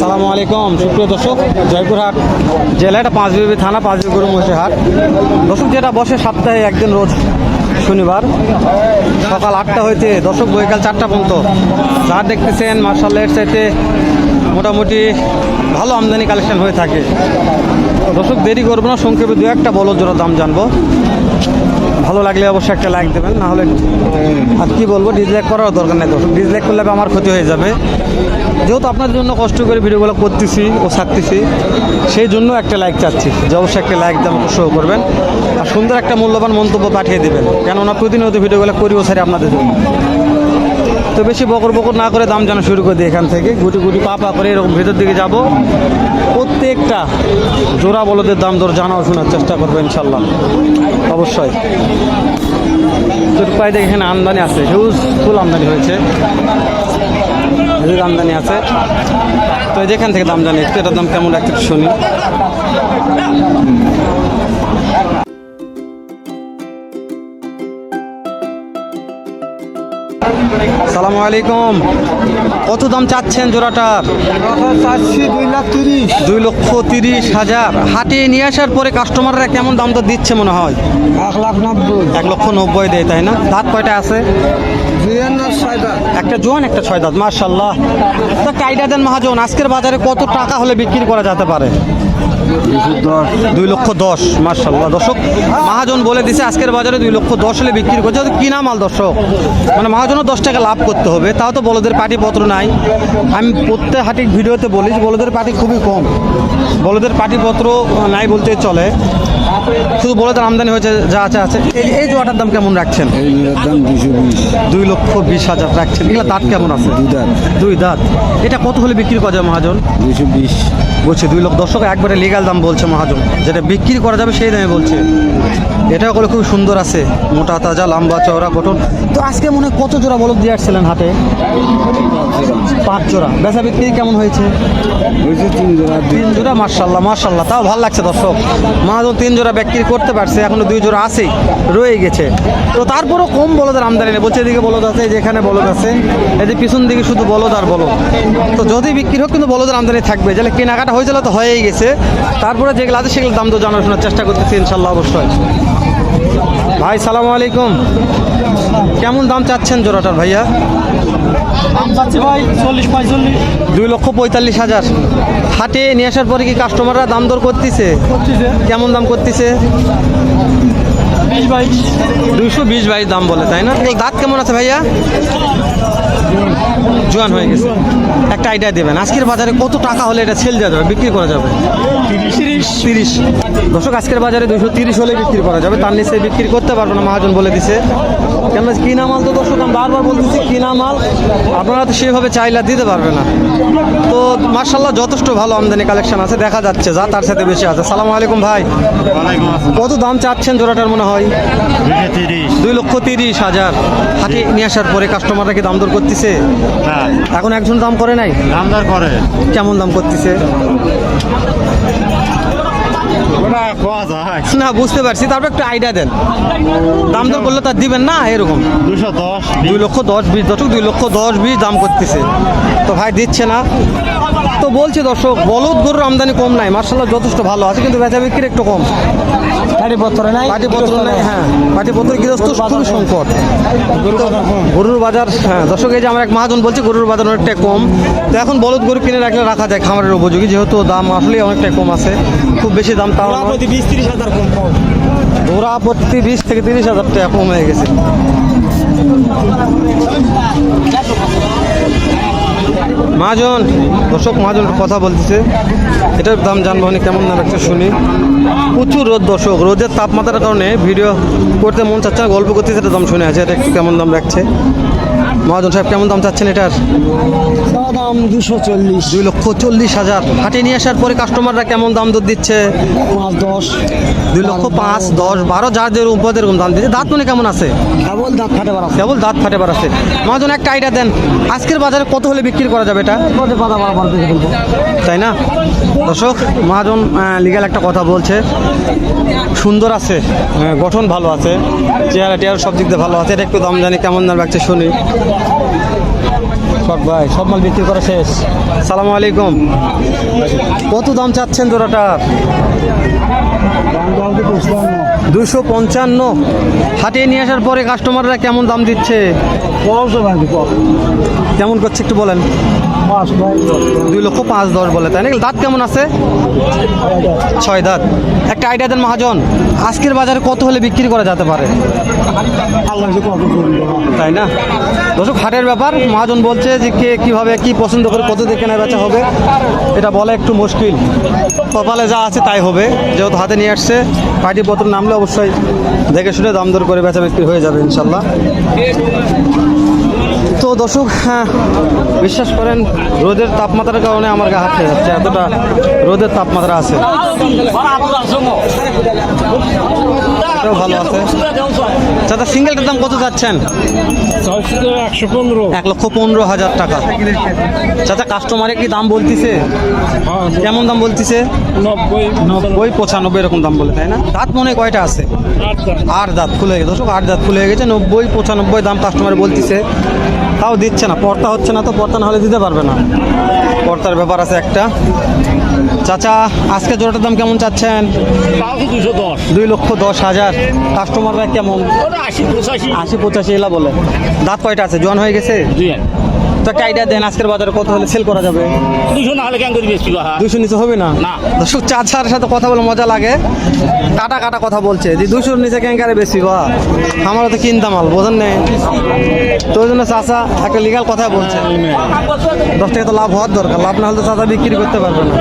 সালামু আলাইকুম, সুপ্রিয় দর্শক, জয়পুরহাট জেলা এটা পাঁচবিবি থানা পাঁচবি গরু হাট। দর্শক, যেটা বসে সপ্তাহে একদিন রোজ শনিবার, সকাল আটটা হইতে, দর্শক, বৈকাল চারটা পর্যন্ত। যা দেখতেছেন এর চাইতে মোটামুটি ভালো আমদানি কালেকশন হয়ে থাকে। দর্শক, দেরি করব না, সংক্ষেপে দু একটা বলো জোড়া দাম জানব। ভালো লাগলে অবশ্যই একটা লাইক দেবেন না হলে আর কি বলব ডিসলাইক করার দরকার নেই দর্শক। ডিসলাইক করলে আমার ক্ষতি হয়ে যাবে। যেহেতু আপনার জন্য কষ্ট করে ভিডিওগুলো করতেছি ও ছাড়তেছি, সেই জন্য একটা লাইক চাচ্ছি। যে অবশ্যই একটা লাইক অবশ্য শো করবেন। আর সুন্দর একটা মূল্যবান মন্তব্য পাঠিয়ে দেবেন। কেননা প্রতিনিয়ত ভিডিওগুলো করি ও আপনাদের জন্য। তো বেশি বকর বকর না করে দাম জানা শুরু করে দিই এখান থেকে। গুটি গুটি পা পা করে এরকম ভেতর দিকে যাব। প্রত্যেকটা জোড়া বলদের দাম দর জানাও শোনার চেষ্টা করব ইনশাল্লাহ। অবশ্যই। পায়ে দেখে এখানে আমদানি আছে হিউজ ফুল আমদানি হয়েছে। হিউজ আমদানি আছে। তো যেখান থেকে দাম জানি, একটু এটার দাম কেমন একটু শুনি। সালামু আলাইকুম। কত দাম চাচ্ছেন জোড়াটার চাচ্ছি দুই লাখ তিরিশ। দুই লক্ষ তিরিশ হাজার। হাটে নিয়ে আসার পরে কাস্টমাররা কেমন দাম তো দিচ্ছে মনে হয়? এক লাখ নব্বই। এক লক্ষ নব্বই দেয় তাই না? দাঁত কয়টা আছে? একটা জোয়ান একটা ছয় দাঁত মার্শাল্লাহ তো কাইডা দেন মহাজন আজকের বাজারে কত টাকা হলে বিক্রি করা যেতে পারে? দুই লক্ষ দশ মার্শাল্লাহ দর্শক, মহাজন বলে দিছে, আজকের বাজারে দুই লক্ষ দশ হলে বিক্রি করছে। কিনা মাল দর্শক? মানে মহাজনও দশ টাকা লাভ করতে হবে, তাও তো বলদের পাটিপত্র নাই। আমি প্রত্যেক হাটি ভিডিওতে বলি বলদের পাটি খুবই কম। বলদের পাটিপত্র নাই বলতে চলে। শুধু বলদের আমদানি হয়েছে যা আছে আছে। এই জোয়াটার দাম কেমন রাখছেন? এই দাম দুশো বিশ। দুই লক্ষ বিশ হাজার রাখছেন। এগুলো দাঁত কেমন আছে? দুই দাঁত। দুই দাঁত। এটা কত হলে বিক্রি করা যায় মহাজন? দুশো বিশ। বলছে দুই লক্ষ। দর্শক একবারে লিগাল দাম বলছে মহাজন। যেটা বিক্রি করা যাবে সেই দামে বলছে। এটাও করে খুব সুন্দর আছে। মোটা তাজা লম্বা চওড়া গঠন তো আজকে মনে হয় কত জোড়া বলদ দিয়ে আসছিলেন হাটে? পাঁচ জোড়া। বেচা বিক্রি কেমন হয়েছে? তিন জোড়া। তিন জোড়া মার্শাল্লাহ মার্শাল্লাহ তাও ভালো লাগছে দর্শক। মহাজন তিন জোড়া বিক্রি করতে পারছে এখনও দুই জোড়া আছেই রয়ে গেছে। তো তারপরও কম বলদের আমদানি নেই। বলছে এদিকে বলদ আছে যেখানে বলদ আছে। যে পিছন দিকে শুধু বলদ আর বলদ। তো যদি বিক্রি হোক কিন্তু বলদের আমদানি থাকবে। যাহলে কেনাকাটা হয়েছিল তো হয়েই গেছে। তারপরে যেগুলো আছে সেগুলো দাম তো জানার শোনার চেষ্টা করতেছি ইনশাল্লাহ অবশ্যই। ভাই সালামু আলাইকুম। কেমন দাম চাচ্ছেন জোড়াটার ভাইয়া? দাম চাচ্ছি ভাই চল্লিশ পঁয়তাল্লিশ দুই লক্ষ পঁয়তাল্লিশ হাজার। হাটে নিয়ে আসার পরে কি কাস্টমাররা দাম দর করতেছে? কেমন দাম করতেছে? দুইশো বিশ বাইশ দাম বলে তাই না? দাঁত কেমন আছে ভাইয়া? জোয়ান হয়ে গেছে। একটা আইডিয়া দেবেন। আজকের বাজারে কত টাকা হলে এটা সেল দেওয়া যাবে? বিক্রি করা যাবে? তিরিশ। দর্শক আজকের বাজারে দুশো তিরিশ হলে বিক্রি করা যাবে। তার নিচে বিক্রি করতে পারবে না মহাজন বলে দিছে। কেন কিনা মাল তো দর্শক আমি বারবার বলতেছি কিনা মাল আপনারা তো সেভাবে চাইলা দিতে পারবে না। তো মার্শাল্লাহ যথেষ্ট ভালো আমদানি কালেকশন আছে দেখা যাচ্ছে যা তার সাথে বেশি আছে। সালাম আলাইকুম ভাই। কত দাম চাচ্ছেন জোড়াটার মনে হয়? দুই লক্ষ তিরিশ হাজার। হাতে নিয়ে আসার পরে কাস্টমাররা কি দাম দর করতেছে? হ্যাঁ। এখন একজন দাম করে নাই? দামদার করে। কেমন দাম করতেছে? না বুঝতে পারছি। তারপর একটু আইডিয়া দেন। দাম দর বললে তার দিবেন না এরকম। দুশো দশ দুই লক্ষ দশ বিশ দর্শক দুই লক্ষ দশ বিশ দাম করতেছে। তো ভাই দিচ্ছে না। তো বলছি দর্শক বলদ গরুর আমদানি কম নাই মার্শাল্লাহ যথেষ্ট ভালো আছে কিন্তু বেচা বিক্রি একটু কম। গাড়িপত্র নাই পাটিপত্র নেই হ্যাঁ পাটিপত্র গৃহস্থ খুবই সংকট। গরুর বাজার হ্যাঁ দর্শক এই যে আমার এক মহাজন বলছে গরুর বাজার অনেকটা কম। তো এখন বলদ গরু কিনে রাখলে রাখা যায় খামারের উপযোগী যেহেতু দাম আসলে অনেকটাই কম আছে খুব বেশি দাম তাও। বিশ তিরিশ হাজার কম ঘোড়া প্রতি বিশ থেকে তিরিশ হাজার টাকা কম হয়ে গেছে। মহাজন, দর্শক মাজন কথা বলতেছে। এটার দাম যানবাহনে কেমন না রাখছে শুনি। প্রচুর রোদ দর্শক, রোদের তাপমাত্রার কারণে ভিডিও করতে মন চাচ্ছে গল্প করতে সেটা দাম শুনে আছে, এটা কেমন দাম রাখছে। মহাজন সাহেব কেমন দাম চাচ্ছেন এটার? দাম দুশো চল্লিশ। দুই লক্ষ চল্লিশ হাজার। হাটে নিয়ে আসার পরে কাস্টমাররা কেমন দাম দর দিচ্ছে? পাঁচ দশ। দুই লক্ষ পাঁচ দশ বারো যার যে উপর এরকম দাম দিচ্ছে। দাঁত মনে কেমন আছে? কেবল দাঁত ফাটে বাড়া কেবল দাঁত ফাটে বাড়াচ্ছে মহাজন একটা আইডিয়া দেন। আজকের বাজারে কত হলে বিক্রি করা যাবে এটা? তাই না? দর্শক মহাজন লিগাল একটা কথা বলছে। সুন্দর আছে গঠন ভালো আছে চেহারা টেহারা সব দিক দিয়ে ভালো আছে এটা একটু দাম জানি কেমন দাম রাখছে শুনি। সব ভাই সব মাল বিক্রি করা শেষ। সালামু আলাইকুম। কত দাম চাচ্ছেন জোড়াটার দুশো পঞ্চান্ন। হাটিয়ে নিয়ে আসার পরে কাস্টমাররা কেমন দাম দিচ্ছে? কেমন করছে একটু বলেন। দুই লক্ষ পাঁচ দশ বলে, তাই নাকি? দাঁত কেমন আছে? ছয় দাঁত। একটা আইডিয়া দেন মহাজন, আজকের বাজারে কত হলে বিক্রি করা যেতে পারে? তাই না? দর্শক, হাটের ব্যাপার, মহাজন বলছে যে কে কীভাবে, কি পছন্দ করে, কত দিয়ে কেনা বেচা হবে, এটা বলা একটু মুশকিল। কপালে যা আছে তাই হবে, যেহেতু হাতে নিয়ে আসছে পার্টি পত্র নামলে অবশ্যই দেখে শুনে দাম দর করে বেচা বিক্রি হয়ে যাবে, ইনশাল্লাহ। তো দর্শক হ্যাঁ বিশ্বাস করেন, রোদের তাপমাত্রার কারণে আমার গা হাতে যাচ্ছে, এতটা রোদের তাপমাত্রা আছে। এটাও ভালো আছে। চাচা সিঙ্গেলটার দাম কত যাচ্ছেন একশো পনেরো। এক লক্ষ পনেরো হাজার টাকা। চাচা কাস্টমারে কি দাম বলতিছে? কেমন দাম বলতিছে? নব্বই নব্বই পঁচানব্বই। এরকম দাম বলে তাই না? দাঁত মনে কয়টা আছে? আট দাঁত। খুলে গেছে। দর্শক আট দাঁত খুলে গেছে। নব্বই পঁচানব্বই দাম কাস্টমার বলতিছে। তাও দিচ্ছে না। পর্তা হচ্ছে না তো পর্তা না হলে দিতে পারবে না। পর্তার ব্যাপার আছে একটা। চাচা আজকে জোড়াটার দাম কেমন চাচ্ছেন? দুই লক্ষ দশ হাজার। কাস্টমাররা কেমন? আশি পঁচাশি আশি পঁচাশি এলা বলে। দাঁত কয়টা আছে? জন হয়ে গেছে? তো একটা আইডিয়া দেন আজকের বাজারে কত হলে সেল করা যাবে? দুশো না হলে কেন করি বেশি দুশো নিচে হবে না? না। দর্শক চাচার সাথে কথা বলে মজা লাগে। কাটা কাটা কথা বলছে। যে দুশোর নিচে ক্যাঙ্কারে বেশি বা আমারও তো কিনতাম মাল বোঝেন নেই? তো ওই জন্য চাচা একটা লিগাল কথা বলছে। দশ টাকা তো লাভ হওয়ার দরকার। লাভ না হলে তো চাচা বিক্রি করতে পারবে না।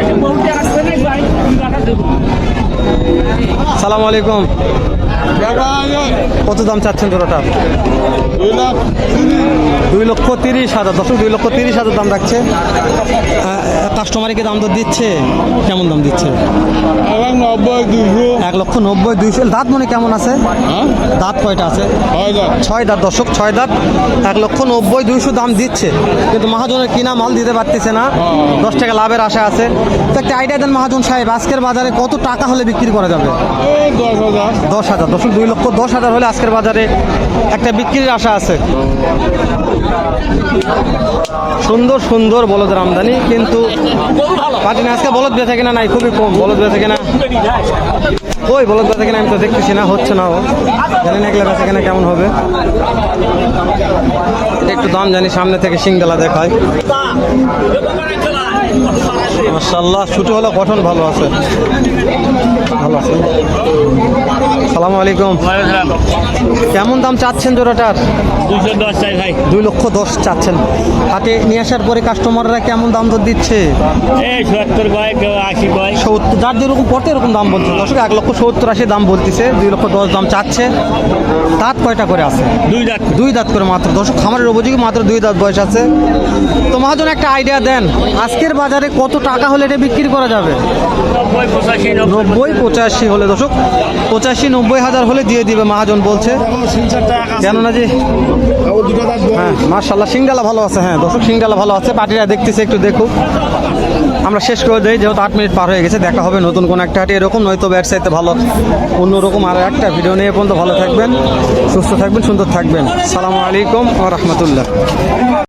সালাম আলাইকুম। কত দাম চাচ্ছেন তোরাটা দুই লক্ষ তিরিশ হাজার দশ দুই লক্ষ তিরিশ হাজার দাম রাখছে। কাস্টমারে কি দাম তো দিচ্ছে? কেমন দাম দিচ্ছে? এক লক্ষ নব্বই দুইশো। দাঁত মনে কেমন আছে? দাঁত কয়টা আছে? ছয় দাঁত দশক ছয় দাঁত। এক লক্ষ নব্বই দুইশো দাম দিচ্ছে। কিন্তু মহাজনের কিনা মাল দিতে পারতেছে না। দশ টাকা লাভের আশা আছে। তো একটা আইডিয়া দেন মহাজন সাহেব, আজকের বাজারে কত টাকা হলে বিক্রি করা যাবে? দশ হাজার। দশক দুই লক্ষ দশ হাজার হলে আজকের বাজারে একটা বিক্রির আশা আছে। সুন্দর সুন্দর বলদের আমদানি, কিন্তু পাটি না, আজকে বলদ বেচা কিনা নাই, খুবই কম বলদ বেচা কিনা। ওই বলদ বেচা কিনা আমি তো দেখতেছি না, হচ্ছে না ও। জানি না এগুলো বেচা কিনা কেমন হবে। একটু দাম জানি, সামনে থেকে সিংডালা দেখায়। মার্শাল্লাহ ছুটি হলো গঠন ভালো আছে। ভালো আছে সালাম আলাইকুম কেমন দাম চাচ্ছেন জোড়াটার? দুই লক্ষ দশ চাচ্ছেন। হাতে নিয়ে আসার পরে কাস্টমাররা কেমন দাম দর দিচ্ছে? সত্তর যার যেরকম পড়তে এরকম দাম বলছে। দর্শক এক লক্ষ সত্তর আশি দাম বলতেছে দুই লক্ষ দশ দাম চাচ্ছে। দাঁত কয়টা করে আছে? দুই দাঁত দুই দাঁত করে মাত্র। দর্শক খামারের উপযোগী মাত্র দুই দাঁত বয়স আছে। তো মহাজন একটা আইডিয়া দেন। আজকের বাজারে কত টাকা হলে এটা বিক্রি করা যাবে? নব্বই পঁচাশি নব্বই। পঁচাশি হলে দর্শক পঁচাশি নব্বই হাজার হলে দিয়ে দিবে, মহাজন বলছে। কেননা যে হ্যাঁ মার্শাল্লাহ সিংডালা ভালো আছে হ্যাঁ দর্শক, সিংডালা ভালো আছে, পার্টিরা দেখতেছে, একটু দেখুক। আমরা শেষ করে দিই, যেহেতু আট মিনিট পার হয়ে গেছে, দেখা হবে নতুন কোনো একটা হাটে, এরকম, নয়তো ব্যবসায়ীতে ভালো, অন্যরকম আর একটা ভিডিও নিয়ে পর্যন্ত ভালো থাকবেন, সুস্থ থাকবেন, সুন্দর থাকবেন। সালামু আলাইকুম ও রহমতুল্লাহ।